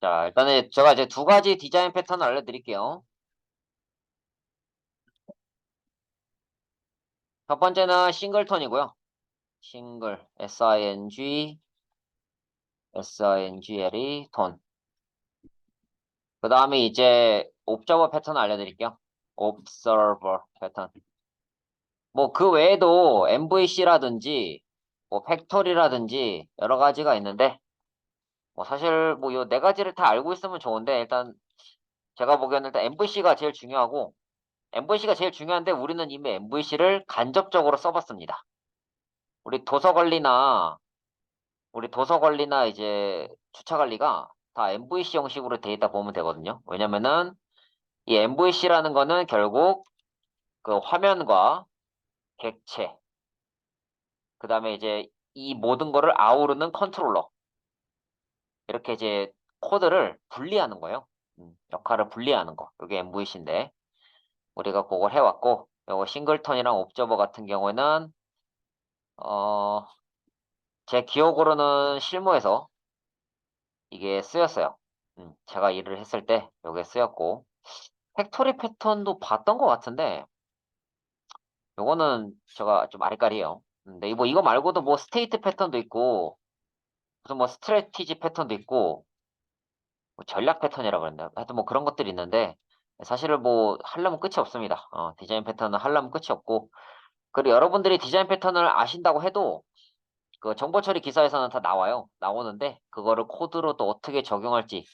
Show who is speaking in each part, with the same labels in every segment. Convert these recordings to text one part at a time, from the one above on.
Speaker 1: 자, 일단은 제가 이제 두 가지 디자인 패턴을 알려드릴게요. 첫 번째는 싱글톤이고요. 싱글, S-I-N-G, S-I-N-G-L이 톤. 그 다음에 이제 옵저버 패턴 알려드릴게요. observer 패턴. 뭐 그 외에도 MVC라든지 뭐 팩토리라든지 여러 가지가 있는데 뭐 사실 뭐 요 네 가지를 다 알고 있으면 좋은데 일단 제가 보기에는 일단 MVC가 제일 중요하고 MVC가 제일 중요한데 우리는 이미 MVC를 간접적으로 써봤습니다. 우리 도서 관리나 우리 도서 관리나 이제 주차 관리가 다 MVC 형식으로 돼 있다 보면 되거든요. 왜냐면은 이 MVC라는 거는 결국 그 화면과 객체 그 다음에 이제 이 모든 거를 아우르는 컨트롤러 이렇게 이제 코드를 분리하는 거예요. 음, 역할을 분리하는 거. 이게 MVC인데 우리가 그걸 해왔고 요거 싱글턴이랑 옵저버 같은 경우에는 어, 제 기억으로는 실무에서 이게 쓰였어요. 음, 제가 일을 했을 때 요게 쓰였고 팩토리 패턴도 봤던 것 같은데 요거는 제가 좀 아리까리해요. 근데 뭐 이거 말고도 뭐 스테이트 패턴도 있고 무슨 뭐 스트레티지 패턴도 있고 뭐 전략 패턴이라고 그랬나? 하여튼 뭐 그런 것들이 있는데 사실은 뭐 하려면 끝이 없습니다. 어, 디자인 패턴은 하려면 끝이 없고 그리고 여러분들이 디자인 패턴을 아신다고 해도 그 정보 처리 기사에서는 다 나와요. 나오는데 그거를 코드로 또 어떻게 적용할지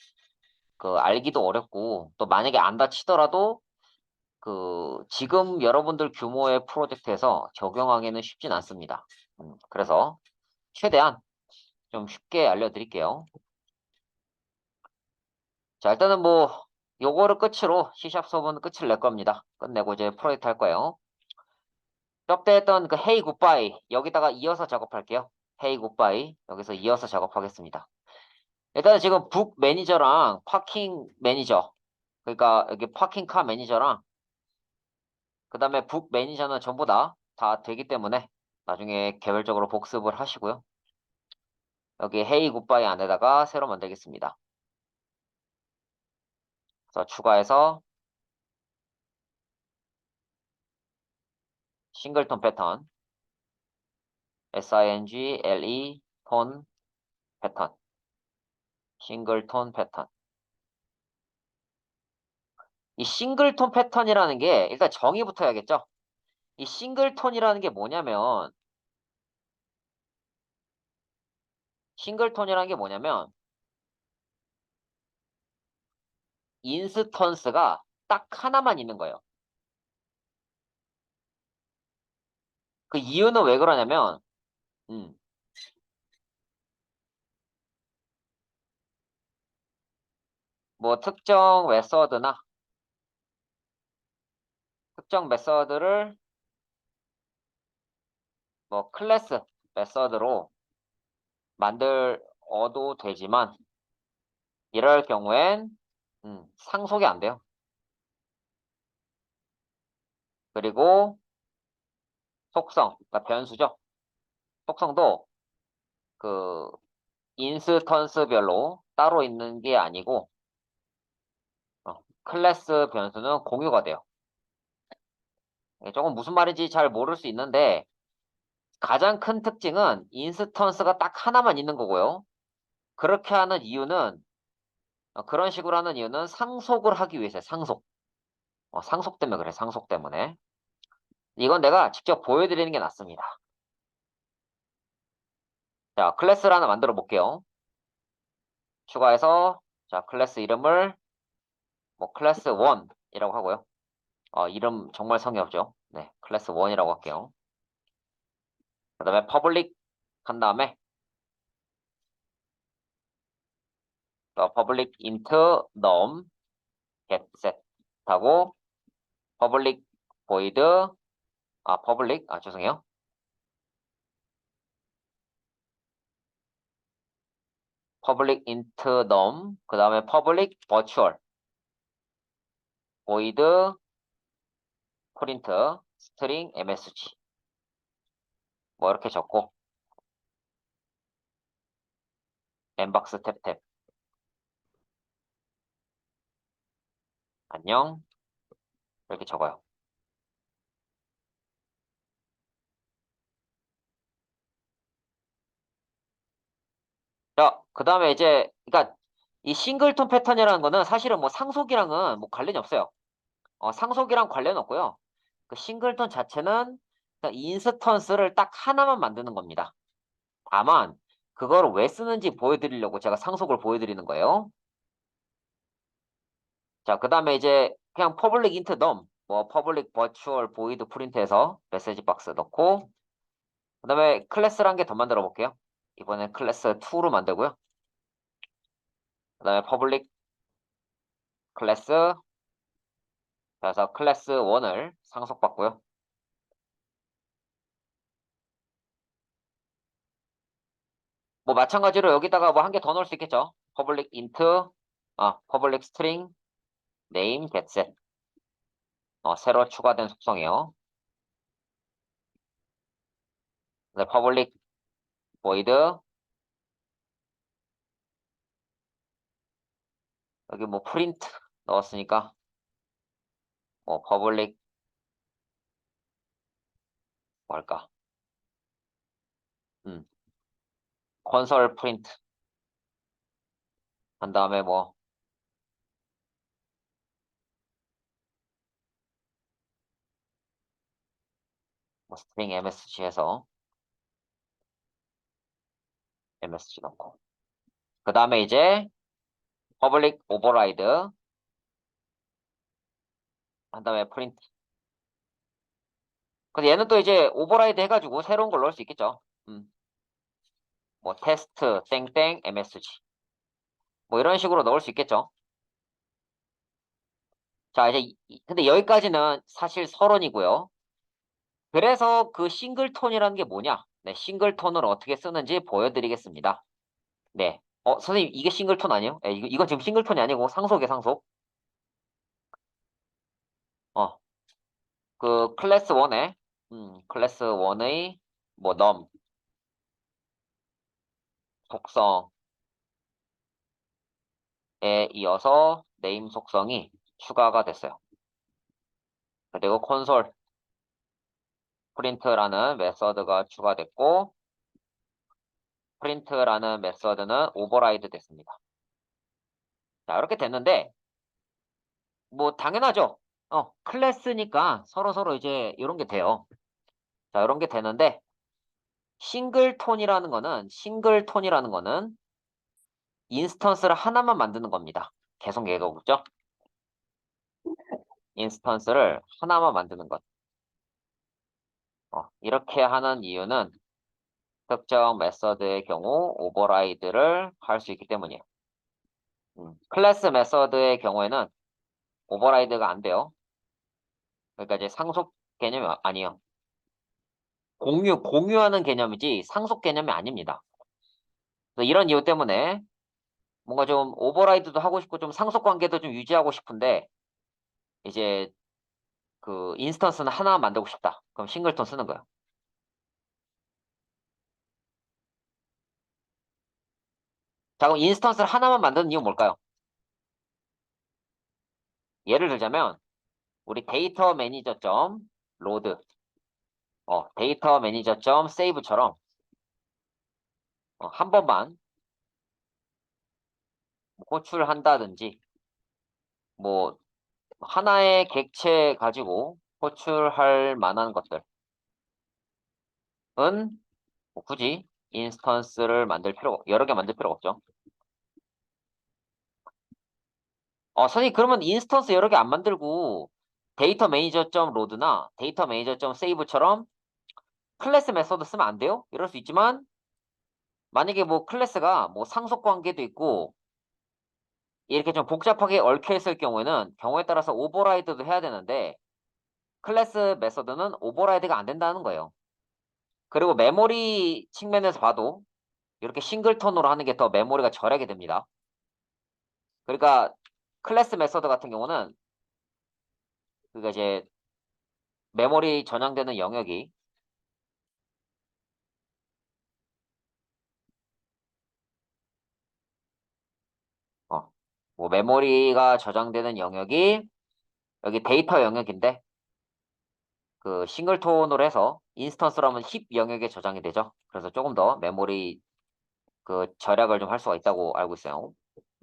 Speaker 1: 그 알기도 어렵고 또 만약에 안다 치더라도 그 지금 여러분들 규모의 프로젝트에서 적용하기는 쉽진 않습니다. 음, 그래서 최대한 좀 쉽게 알려드릴게요. 자 일단은 뭐 요거를 끝으로 C샵 수업은 끝을 낼 겁니다. 끝내고 이제 프로젝트 할 거예요. 저때 했던 그 헤이 굿바이 여기다가 이어서 작업할게요. 헤이 굿바이 여기서 이어서 작업하겠습니다. 일단은 지금 북 매니저랑 파킹 매니저 그러니까 여기 파킹카 매니저랑 그 다음에 북 매니저는 전부 다 다 되기 때문에 나중에 개별적으로 복습을 하시고요. 여기 헤이 굿바이 안에다가 새로 만들겠습니다. 그래서 추가해서 싱글톤 패턴 S-I-N-G-L-E 톤 패턴 싱글톤 패턴 이 싱글톤 패턴이라는 게 일단 정의부터 해야겠죠? 이 싱글톤이라는 게 뭐냐면 싱글톤이라는 게 뭐냐면 인스턴스가 딱 하나만 있는 거예요. 그 이유는 왜 그러냐면 음, 뭐 특정 메서드나 특정 메서드를 뭐 클래스 메서드로 만들어도 되지만 이럴 경우엔 음, 상속이 안 돼요. 그리고 속성, 그러니까 변수죠. 속성도 그 인스턴스별로 따로 있는 게 아니고 어, 클래스 변수는 공유가 돼요. 예, 조금 무슨 말인지 잘 모를 수 있는데 가장 큰 특징은 인스턴스가 딱 하나만 있는 거고요. 그렇게 하는 이유는 어, 그런 식으로 하는 이유는 상속을 하기 위해서 상속. 어, 상속 때문에 그래. 상속 때문에. 이건 내가 직접 보여드리는 게 낫습니다. 자, 클래스를 하나 만들어 볼게요. 추가해서 자, 클래스 이름을 뭐 클래스 1이라고 하고요. 어, 이름 정말 성의 없죠. 네, 클래스 1이라고 할게요. 그 다음에 퍼블릭 한 다음에 또 퍼블릭 int num get set 하고 퍼블릭 void 아 퍼블릭 아 죄송해요. 퍼블릭 int num 그 다음에 퍼블릭 virtual void print string msg 뭐 이렇게 적고 엠박스 탭탭 안녕. 이렇게 적어요. 자, 그 다음에 이제, 그니까, 이 싱글톤 패턴이라는 거는 사실은 뭐 상속이랑은 뭐 관련이 없어요. 어, 상속이랑 관련 없고요. 그 싱글톤 자체는 그냥 인스턴스를 딱 하나만 만드는 겁니다. 다만, 그걸 왜 쓰는지 보여드리려고 제가 상속을 보여드리는 거예요. 자, 그 다음에 이제 그냥 public int num, 뭐 public virtual void print해서 메시지 박스 넣고 그 다음에 클래스를 한개더 만들어 볼게요. 이번엔 클래스 2로 만들고요. 그 다음에 public 클래스 그래서 클래스 1을 상속받고요. 뭐 마찬가지로 여기다가 뭐 한 개 더 넣을 수 있겠죠. public int, 아, public string, name, getset. 어, 새로 추가된 속성이요. 네, public void 여기 뭐 print 넣었으니까 뭐 public 뭘까? 음. Console print 한 다음에 뭐뭐 string msg 해서 msg 넣고. 그 다음에 이제 public override 한 다음에 print 근데 얘는 또 이제 오버라이드 해가지고 새로운 걸 넣을 수 있겠죠. 음. 뭐 테스트 땡땡 msg 뭐 이런 식으로 넣을 수 있겠죠? 자 이제 근데 여기까지는 사실 서론이고요. 그래서 그 싱글톤이라는 게 뭐냐? 네 싱글톤을 어떻게 쓰는지 보여드리겠습니다. 네. 어, 선생님, 이게 싱글톤 아니에요? 예, 이거, 이건 지금 싱글톤이 아니고 상속이에요, 상속. 어, 그 클래스 1에, 음, 클래스 1의 뭐 num 속성에 이어서 네임 속성이 추가가 됐어요. 그리고 콘솔 프린트라는 메서드가 추가됐고 프린트라는 메서드는 오버라이드 됐습니다. 자, 이렇게 됐는데 뭐 당연하죠. 어, 클래스니까 서로 서로 이제 이런 게 돼요. 자, 이런 게 되는데 싱글톤이라는 거는 싱글톤이라는 거는 인스턴스를 하나만 만드는 겁니다. 계속 얘가 오죠? 인스턴스를 하나만 만드는 것. 어, 이렇게 하는 이유는 특정 메서드의 경우 오버라이드를 할 수 있기 때문이에요. 음, 클래스 메서드의 경우에는 오버라이드가 안 돼요. 그러니까 이제 상속 개념이 아- 아니에요. 공유, 공유하는 개념이지 상속 개념이 아닙니다. 이런 이유 때문에 뭔가 좀 오버라이드도 하고 싶고 좀 상속 관계도 좀 유지하고 싶은데 이제 그 인스턴스는 하나 만들고 싶다. 그럼 싱글톤 쓰는 거예요. 자, 그럼 인스턴스를 하나만 만드는 이유는 뭘까요? 예를 들자면 우리 데이터 매니저 점 로드 어, 데이터 매니저 점 세이브처럼 어, 한 번만 호출한다든지 뭐 하나의 객체 가지고 호출할 만한 것들은 뭐 굳이 인스턴스를 만들 필요 여러 개 만들 필요가 없죠. 어, 선생님 그러면 인스턴스 여러 개 안 만들고 데이터 매니저 점 로드나 데이터 매니저 점 세이브처럼 클래스 메서드 쓰면 안 돼요? 이럴 수 있지만 만약에 뭐 클래스가 뭐 상속 관계도 있고 이렇게 좀 복잡하게 얽혀 있을 경우에는 경우에 따라서 오버라이드도 해야 되는데 클래스 메서드는 오버라이드가 안 된다는 거예요. 그리고 메모리 측면에서 봐도 이렇게 싱글톤으로 하는 게 더 메모리가 절약이 됩니다. 그러니까 클래스 메서드 같은 경우는 그가 이제 메모리 전향되는 영역이 어, 뭐 메모리가 저장되는 영역이 여기 데이터 영역인데 그 싱글톤으로 해서 인스턴스로 하면 힙 영역에 저장이 되죠. 그래서 조금 더 메모리 그 절약을 좀 할 수가 있다고 알고 있어요.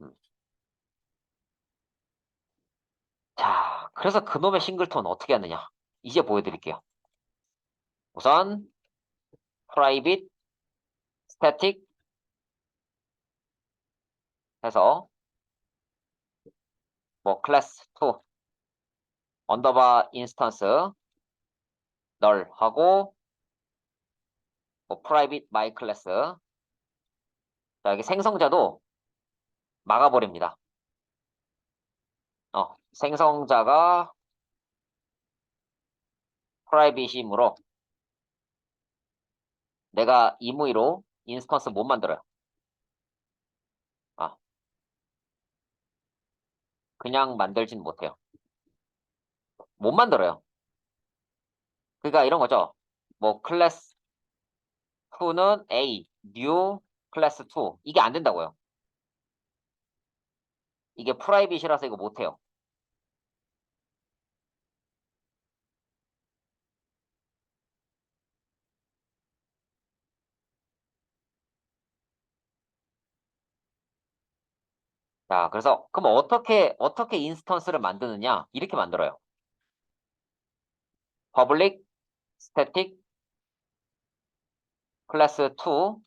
Speaker 1: 음. 자, 그래서 그놈의 싱글톤 어떻게 하느냐? 이제 보여드릴게요. 우선 private, static 해서 뭐 클래스 2 언더바 인스턴스 널 하고 뭐 private my class 자 여기 생성자도 막아버립니다. 어 생성자가 프라이빗이므로 내가 임의로 인스턴스 못 만들어요. 아 그냥 만들진 못해요. 못 만들어요. 그러니까 이런 거죠. 뭐 클래스 2는 A, new 클래스 2 이게 안 된다고요. 이게 프라이빗이라서 이거 못해요. 자, 그래서 그럼 어떻게 어떻게 인스턴스를 만드느냐? 이렇게 만들어요. public static class 2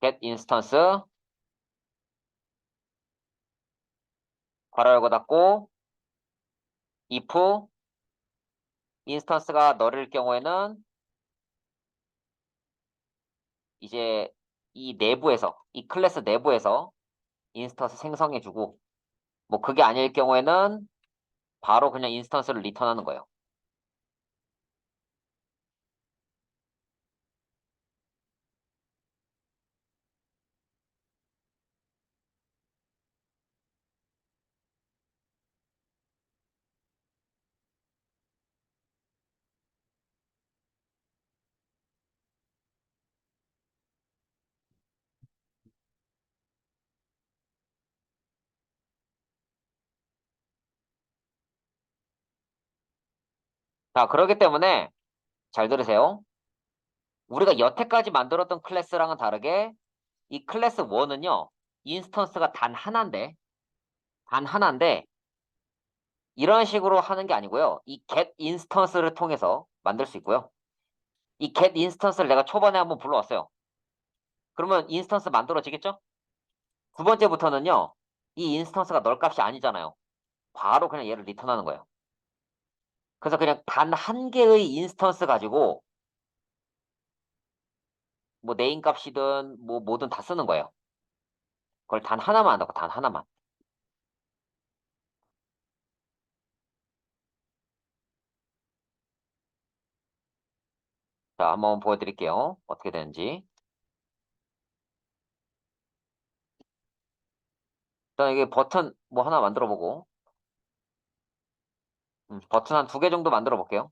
Speaker 1: get instance 괄호 열고 닫고 if 인스턴스가 너를 경우에는 이제 이 내부에서 이 클래스 내부에서 인스턴스 생성해주고 뭐 그게 아닐 경우에는 바로 그냥 인스턴스를 리턴하는 거예요. 자, 그렇기 때문에 잘 들으세요. 우리가 여태까지 만들었던 클래스랑은 다르게 이 클래스 1은요. 인스턴스가 단 하나인데 단 하나인데 이런 식으로 하는 게 아니고요. 이 get 인스턴스를 통해서 만들 수 있고요. 이 get 인스턴스를 내가 초반에 한번 불러왔어요. 그러면 인스턴스 만들어지겠죠? 두 번째부터는요. 이 인스턴스가 널 값이 아니잖아요. 바로 그냥 얘를 리턴하는 거예요. 그래서 그냥 단 한 개의 인스턴스 가지고 뭐 네임 값이든 뭐 뭐든 다 쓰는 거예요. 그걸 단 하나만 한다고 단 하나만. 자, 한번 보여드릴게요. 어떻게 되는지. 일단 이게 버튼 뭐 하나 만들어 보고 음, 버튼 한 두 개 정도 만들어 볼게요.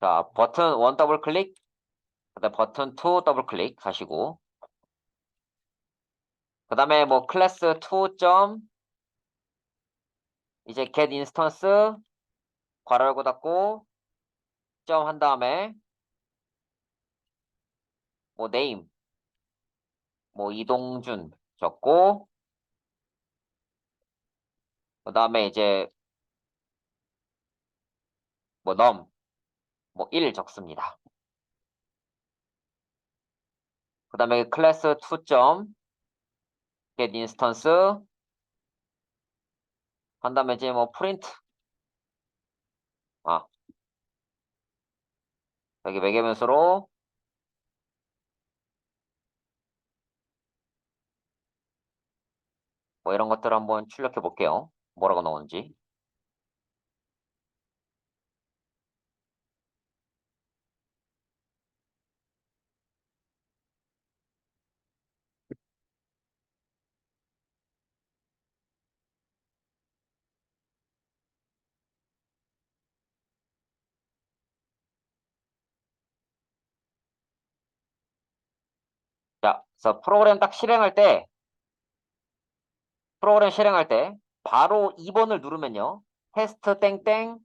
Speaker 1: 자, 버튼 원 더블 클릭 그다음 버튼 2 더블 클릭 하시고 그 다음에 뭐 클래스 2 점 이제 get instance 괄호 열고 닫고 점 한 다음에 뭐 name 뭐 이동준 적고 그 다음에 이제 뭐 num 뭐1 적습니다. 그 다음에 클래스 2점 get instance 한 다음에 이제 뭐 프린트 아 여기 매개 변수로 뭐 이런 것들 한번 출력해 볼게요. 뭐라고 나오는지. 자, 그래서 프로그램 딱 실행할 때 프로그램 실행할 때 바로 2번을 누르면요. 테스트 땡땡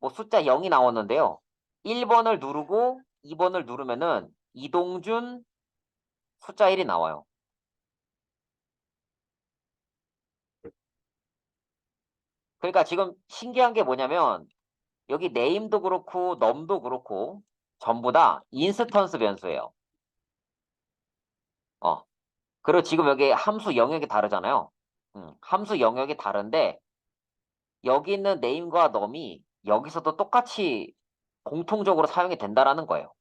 Speaker 1: 뭐 숫자 0이 나왔는데요. 1번을 누르고 2번을 누르면은 이동준 숫자 1이 나와요. 그러니까 지금 신기한 게 뭐냐면 여기 네임도 그렇고 넘도 그렇고 전부 다 인스턴스 변수예요. 어. 그리고 지금 여기 함수 영역이 다르잖아요. 음, 함수 영역이 다른데 여기 있는 네임과 넘이 여기서도 똑같이 공통적으로 사용이 된다라는 거예요.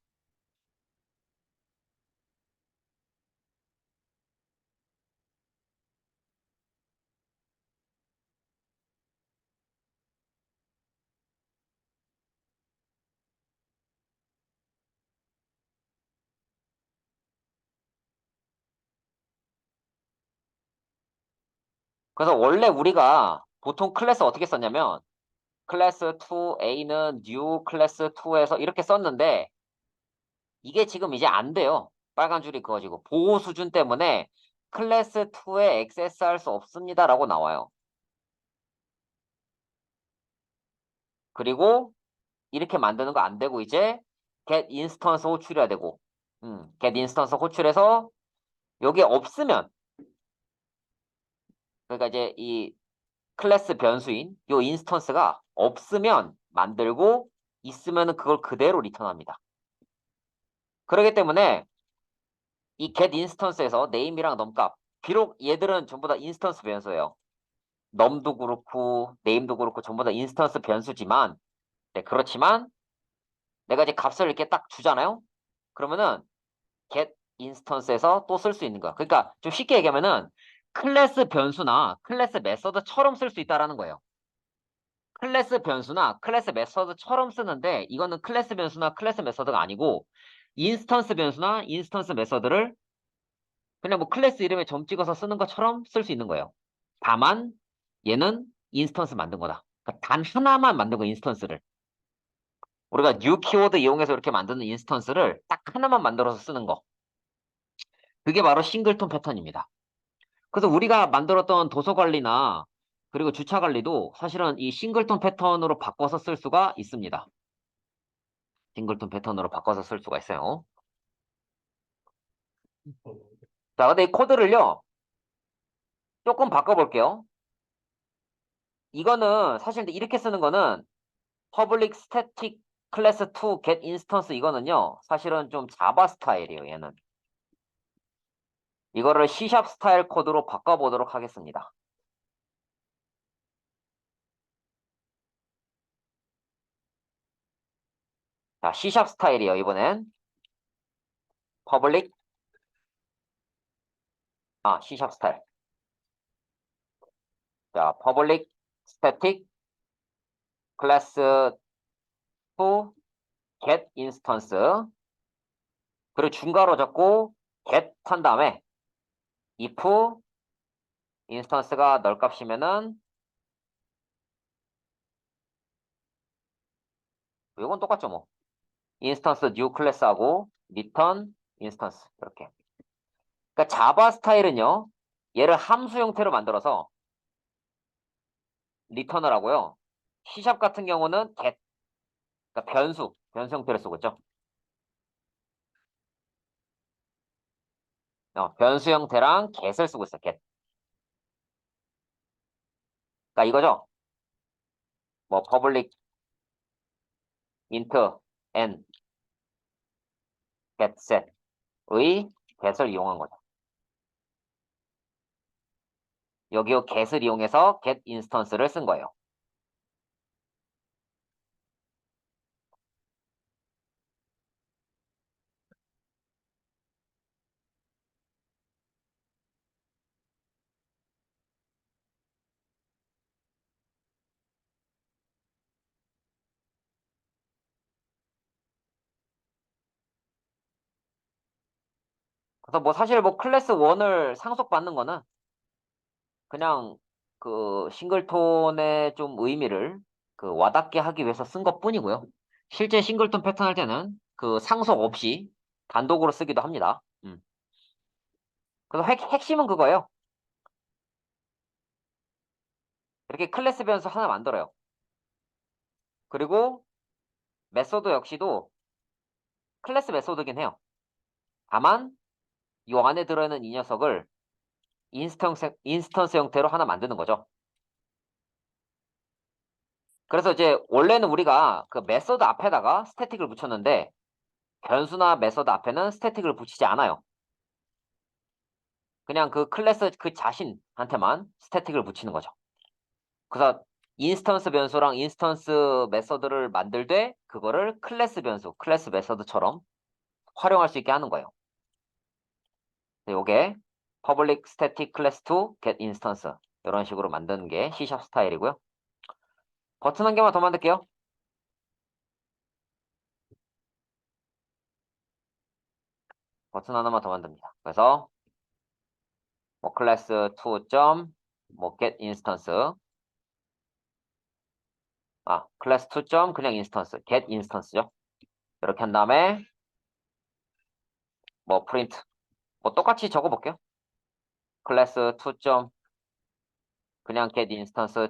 Speaker 1: 그래서 원래 우리가 보통 클래스 어떻게 썼냐면 클래스 2A는 new 클래스 2에서 이렇게 썼는데 이게 지금 이제 안 돼요. 빨간 줄이 그어지고 보호 수준 때문에 클래스 2에 액세스할 수 없습니다 라고 나와요. 그리고 이렇게 만드는 거 안 되고 이제 get instance 호출해야 되고 음, get instance 호출해서 여기 없으면 그러니까 이제 이 클래스 변수인 요 인스턴스가 없으면 만들고 있으면 그걸 그대로 리턴합니다. 그렇기 때문에 이 get instance에서 name이랑 num값 비록 얘들은 전부 다 인스턴스 변수예요. num도 그렇고 name도 그렇고 전부 다 인스턴스 변수지만 네, 그렇지만 내가 이제 값을 이렇게 딱 주잖아요. 그러면은 get instance에서 또 쓸 수 있는 거야. 그러니까 좀 쉽게 얘기하면은 클래스 변수나 클래스 메서드처럼 쓸 수 있다라는 거예요. 클래스 변수나 클래스 메서드처럼 쓰는데 이거는 클래스 변수나 클래스 메서드가 아니고 인스턴스 변수나 인스턴스 메서드를 그냥 뭐 클래스 이름에 점 찍어서 쓰는 것처럼 쓸 수 있는 거예요. 다만 얘는 인스턴스 만든 거다. 그러니까 단 하나만 만든 거 인스턴스를. 우리가 new 키워드 이용해서 이렇게 만드는 인스턴스를 딱 하나만 만들어서 쓰는 거. 그게 바로 싱글톤 패턴입니다. 그래서 우리가 만들었던 도서 관리나 그리고 주차 관리도 사실은 이 싱글톤 패턴으로 바꿔서 쓸 수가 있습니다. 싱글톤 패턴으로 바꿔서 쓸 수가 있어요. 자, 근데 이 코드를요. 조금 바꿔볼게요. 이거는 사실 이렇게 쓰는 거는 public static class 2 get instance 이거는요. 사실은 좀 자바 스타일이에요, 얘는. 이거를 C# 스타일 코드로 바꿔보도록 하겠습니다. 자, C# 스타일이에요, 이번엔. public 아, C# 스타일. 자, public static class 2 get instance 그리고 중괄호 잡고 get 한 다음에 if 인스턴스가 널 값이면은 이건 똑같죠 뭐. 인스턴스 new 클래스하고 return 인스턴스 이렇게. 그러니까 자바 스타일은요 얘를 함수 형태로 만들어서 리턴을 하고요. C# 같은 경우는 get 그러니까 변수 변수 형태로 쓰고 있죠 어, 변수 형태랑 get을 쓰고 있어, get. 그러니까 이거죠. 뭐 public int n get set의 get을 이용한 거죠. 여기 요 get을 이용해서 get instance를 쓴 거예요. 그래서 뭐 사실 뭐 클래스 1을 상속받는 거는 그냥 그 싱글톤의 좀 의미를 그 와닿게 하기 위해서 쓴 것 뿐이고요. 실제 싱글톤 패턴 할 때는 그 상속 없이 단독으로 쓰기도 합니다. 음. 그래서 핵, 핵심은 그거예요. 이렇게 클래스 변수 하나 만들어요. 그리고 메소드 역시도 클래스 메소드긴 해요. 다만 이 안에 들어있는 이 녀석을 인스턴스, 인스턴스 형태로 하나 만드는 거죠. 그래서 이제 원래는 우리가 그 메소드 앞에다가 스태틱을 붙였는데 변수나 메소드 앞에는 스태틱을 붙이지 않아요. 그냥 그 클래스 그 자신한테만 스태틱을 붙이는 거죠. 그래서 인스턴스 변수랑 인스턴스 메서드를 만들 때 그거를 클래스 변수, 클래스 메서드처럼 활용할 수 있게 하는 거예요. 요게 public static class to get instance 이런 식으로 만드는 게 C# 스타일이고요. 버튼 한 개만 더 만들게요. 버튼 하나만 더 만듭니다. 그래서 뭐 클래스 2. 뭐 get instance 아 클래스 2. 그냥 인스턴스 get instance죠. 이렇게 한 다음에 뭐 프린트 뭐 똑같이 적어 볼게요. 클래스 2. 그냥 get instance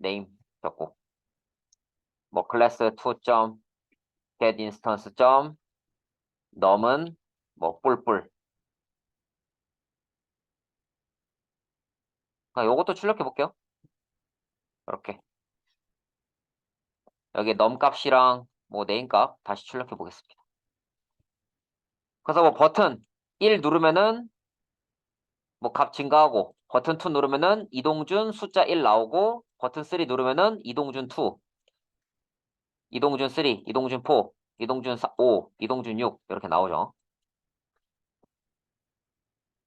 Speaker 1: name 적고 뭐 클래스 2. get instance 넘은 뭐 뿔뿔 아, 요것도 출력해 볼게요. 이렇게 여기 넘 값이랑 뭐 네임 값 다시 출력해 보겠습니다. 그래서 뭐 버튼 1 누르면은 뭐 값 증가하고 버튼 2 누르면은 이동준 숫자 1 나오고 버튼 3 누르면은 이동준 2 이동준 3 이동준 4 이동준 4, 5 이동준 6 이렇게 나오죠.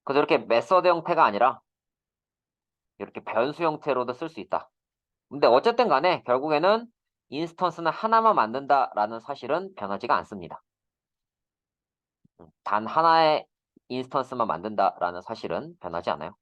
Speaker 1: 그래서 이렇게 메서드 형태가 아니라 이렇게 변수 형태로도 쓸 수 있다. 근데 어쨌든 간에 결국에는 인스턴스는 하나만 만든다라는 사실은 변하지가 않습니다. 음, 단 하나의 인스턴스만 만든다라는 사실은 변하지 않아요.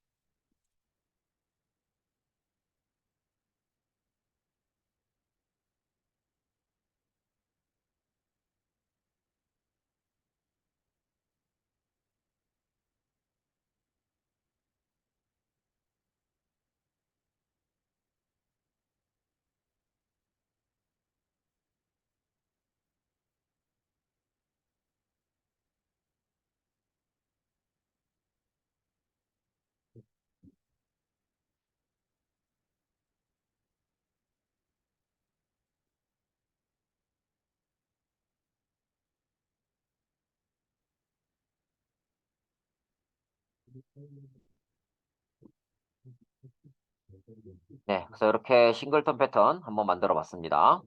Speaker 1: 네, 그래서 이렇게 싱글턴 패턴 한번 만들어 봤습니다.